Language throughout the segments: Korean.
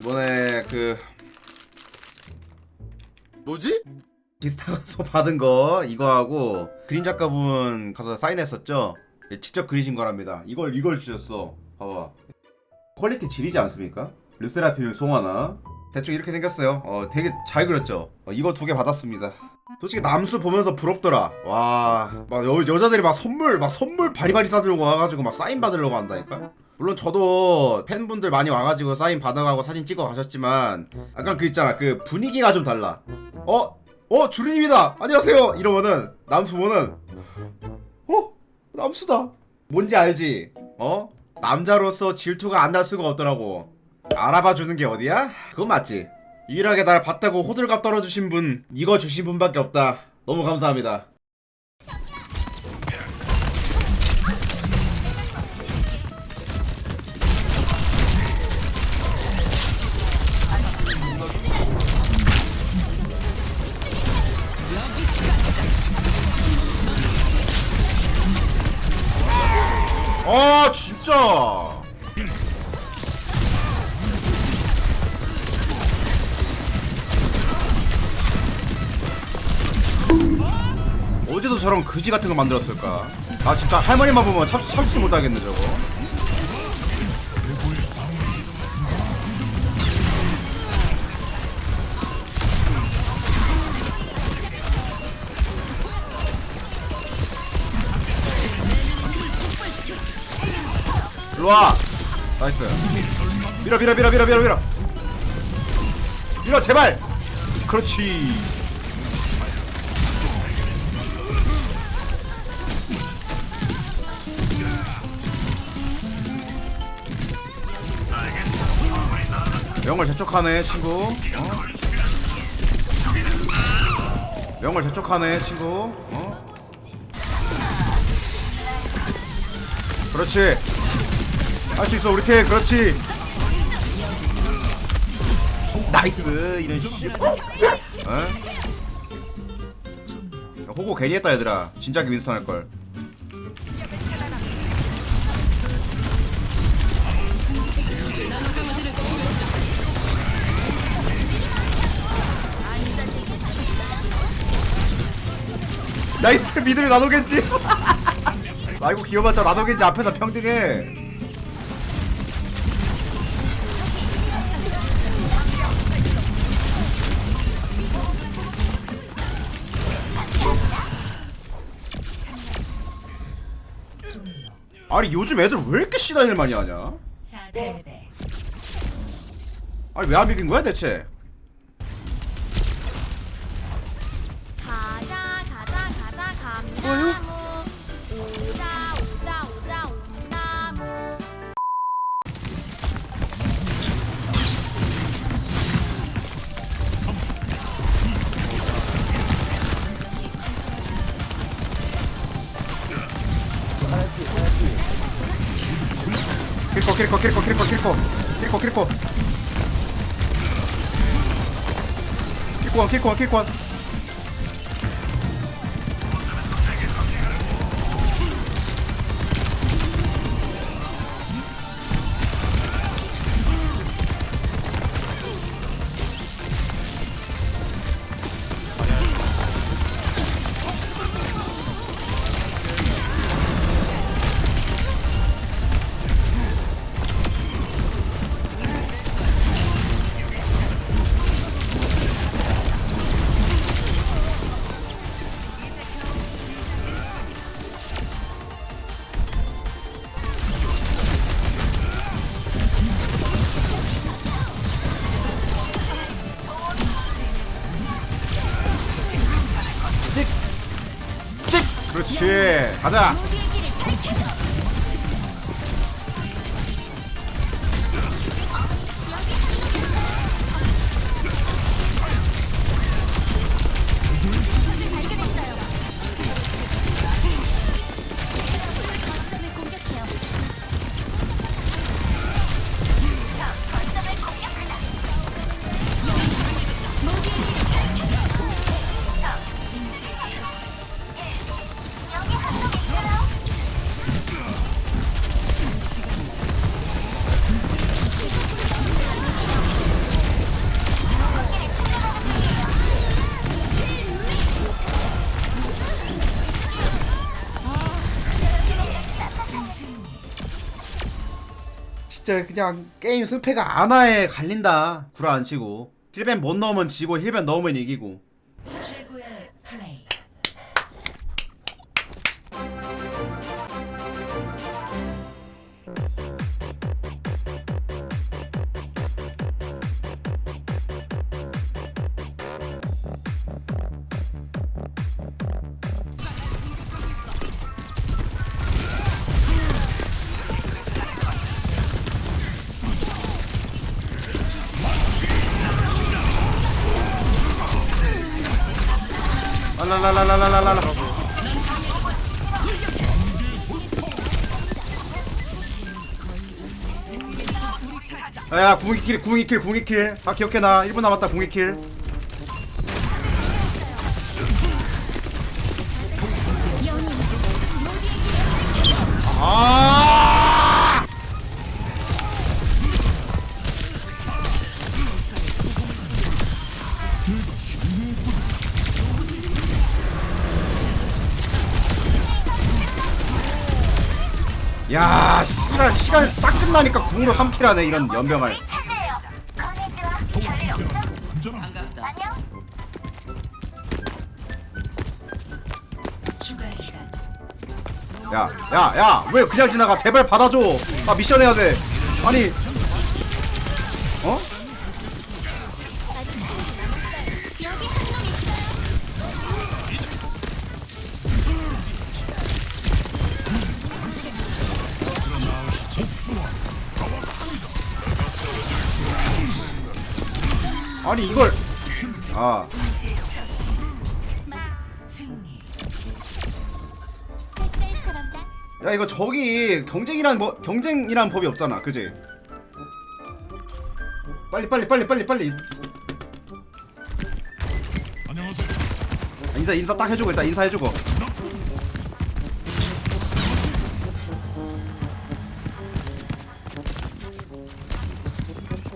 이번에 그 뭐지? 디스타 가서 받은 거 이거 하고 그림 작가분 가서 사인했었죠. 예, 직접 그리신 거랍니다. 이걸 이걸 주셨어. 봐봐. 퀄리티 지리지 않습니까? 르세라핌 송하나 대충 이렇게 생겼어요. 어 되게 잘 그렸죠. 어, 이거 두 개 받았습니다. 솔직히 남수 보면서 부럽더라. 와, 막 여, 여자들이 막 선물 막 선물 바리바리 싸들고 와가지고 막 사인 받으려고 한다니까. 물론 저도 팬분들 많이 와가지고 사인 받아가고 사진 찍어 가셨지만 약간 그 있잖아 그 분위기가 좀 달라. 어? 어 주르님이다. 안녕하세요. 이러면은 남수 보는 어 남수다. 뭔지 알지? 어? 남자로서 질투가 안 날 수가 없더라고. 알아봐 주는 게 어디야? 그건 맞지. 유일하게 날 봤다고 호들갑 떨어주신 분 이거 주신 분밖에 없다. 너무 감사합니다. 아 진짜. 어디서 저런 그지 같은 거 만들었을까? 아 진짜 할머니만 보면 참, 참지 못하겠네 저거. 일로와. 나이스. 밀어 밀어 밀어 밀어 밀어 밀어. 밀어 제발. 그렇지. 명을 재촉하네 친구. 어? 명을 재촉하네 친구. 어? 그렇지 할 수 있어 우리 팀. 그렇지. 나이스. 이런 씨 어? 야, 호구 괜히 했다 얘들아. 진작에 윈스턴 할걸. 나이스 미드를 나누겠지? 아이고 귀여봤자 나누겠지 앞에서 평등해 아니 요즘 애들 왜 이렇게 시다일 많이 하냐? 4패배 아니 왜 안 비긴 거야 대체? 가자 가자 가자 감나무 킬코 킬코 킬코 킬코. 킬코 킬코. 킬코 킬코원 킬코원. 킬코 가자 진짜 그냥 게임 승패가 안하에 갈린다. 구라 안 치고. 힐벤 못 넣으면 지고 힐벤 넣으면 이기고 라라라라라라라라 야야 궁이킬 궁이킬 궁이킬. 다 기억해놔 1분 남았다 궁이킬 야 시간 시간 딱 끝나니까 궁으로 한 킬하네 이런 연병을 찾네요. 거네즈와 별일 없죠? 안녕. 추가 시간 야야야 왜 그냥 지나가 제발 받아줘 나 미션 해야 돼 아니 아니 이걸. 아. 야 이거 저기 경쟁이란 뭐 경쟁이란 법이 없잖아. 그지? 빨리 빨리 빨리 빨리 빨리. 아, 인사 인사 딱 해주고 일단 인사 해주고.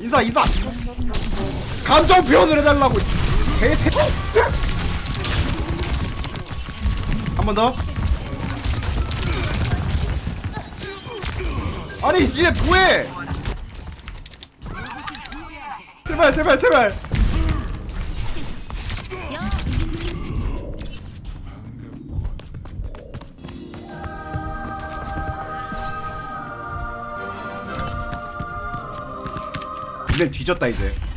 인사 인사 감정 표현을 해달라고. 개새. 한번 더. 아니 얘 뭐해? 제발 제발 제발. 근데 뒤졌다 이제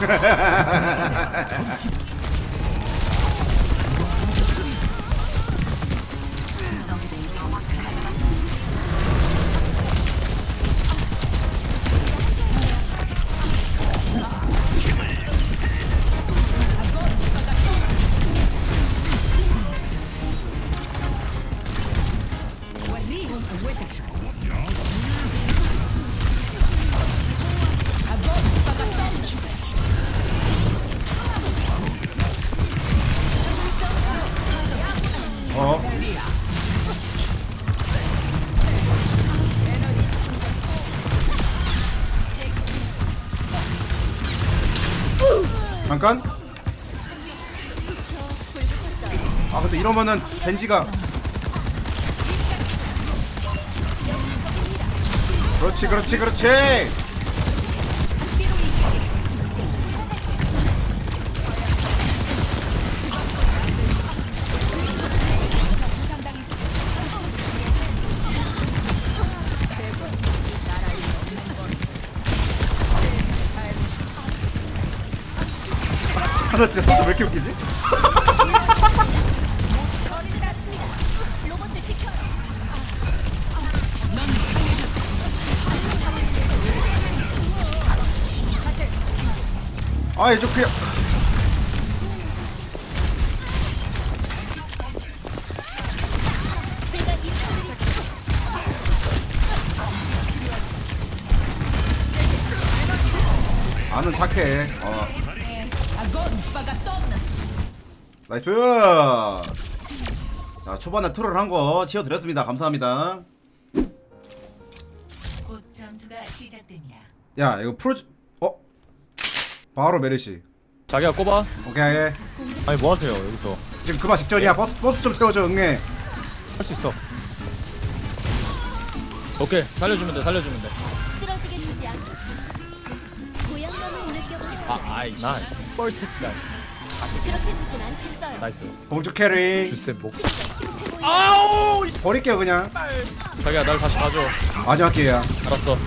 Ha ha ha ha ha! 이러면은 겐지가 그렇지 그렇지 그렇지 아, 나 진짜 왜 이렇게 웃기지? 아이 저 그냥. 아는 착해. 어. 나이스! 자 초반에 트롤 한거 치워드렸습니다. 감사합니다. 곧 전투가 시작됩니다. 야 이거 프로 바로 메르시. 자기야 꼽아 오케이. 아니 뭐 하세요 여기서 지금 그만 직전이야. 버스 버스 좀 태워줘 응애. 할 수 있어 오케이 살려주면 돼 살려주면 쓰러지게 두지 않겠어. 고향감을 느껴보시죠. 돼아 아이씨 나이스. 뻘 새끼야 그렇게 두진 않겠어요. 나이스 공주 캐리. 주쌤 목 시급해 보이는 이씨. 버릴게요 그냥. 자기야 날 다시 봐줘 마지막 기회야. 알았어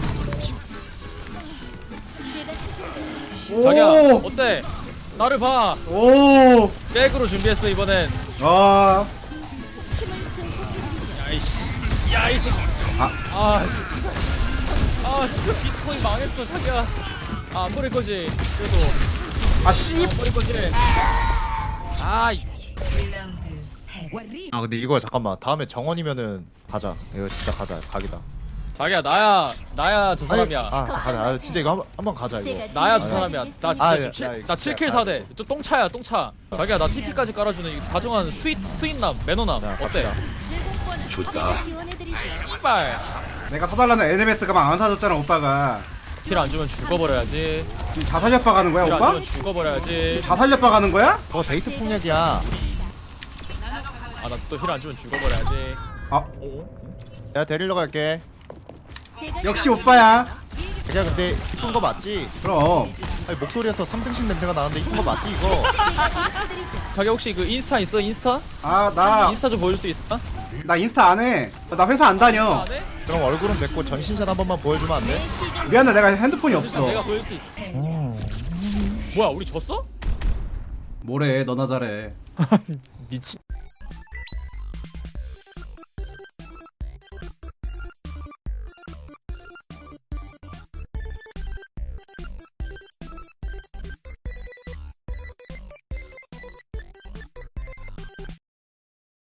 자기야 어때? 나를 봐. 오. 백으로 준비했어 이번엔. 아. 야이씨. 야이 새끼. 아. 아 씨. 아씨. 비트코인 망했어 자기야. 아 안 버릴 거지 그래도. 아 씨. 안 버릴 거지. 아이 1라운드 아 근데 이거 잠깐만. 다음에 정원이면은 가자. 이거 진짜 가자. 각이다 자기야 나야 나야 저 사람이야. 아 자, 가자. 아, 진짜 이거 한번 한번 가자 이거. 나야 저 사람이야. 나. 진짜 아, 예, 17, 야, 나 진짜 7킬 가- 4대. 저 똥차야 똥차. 자기야 나 TP까지 깔아주는 이 다정한 스윗 스윗남 매너남. 자, 어때? 제가 지원해드리죠. 씨발. 내가 사달라는 NMS가 막안 사줬잖아 오빠가. 킬안 주면 죽어버려야지. 지금 자살 협박 하는 거야 킬안 오빠? 주면 죽어버려야지. 자살 협박 하는 거야? 그거 데이트 폭력이야. 아나 또 힐 안 주면 죽어버려야지. 아. 오? 내가 데리러 갈게 역시 오빠야. 자기야 근데 이쁜 거 맞지? 그럼. 아니 목소리에서 3등신 냄새가 나는데 이쁜 거 맞지 이거? 자기 혹시 그 인스타 있어 인스타? 아나나 인스타 좀 보여줄 수 있어? 인스타 안 해. 나 회사 안 다녀. 안 해? 그럼 얼굴은 맺고 전신샷 한 번만 보여주면 안 돼? 미안해 내가 핸드폰이 일단 내가 없어. 보여줄 수 있어 어. 뭐야 우리 졌어? 뭐래 너나 잘해. 미친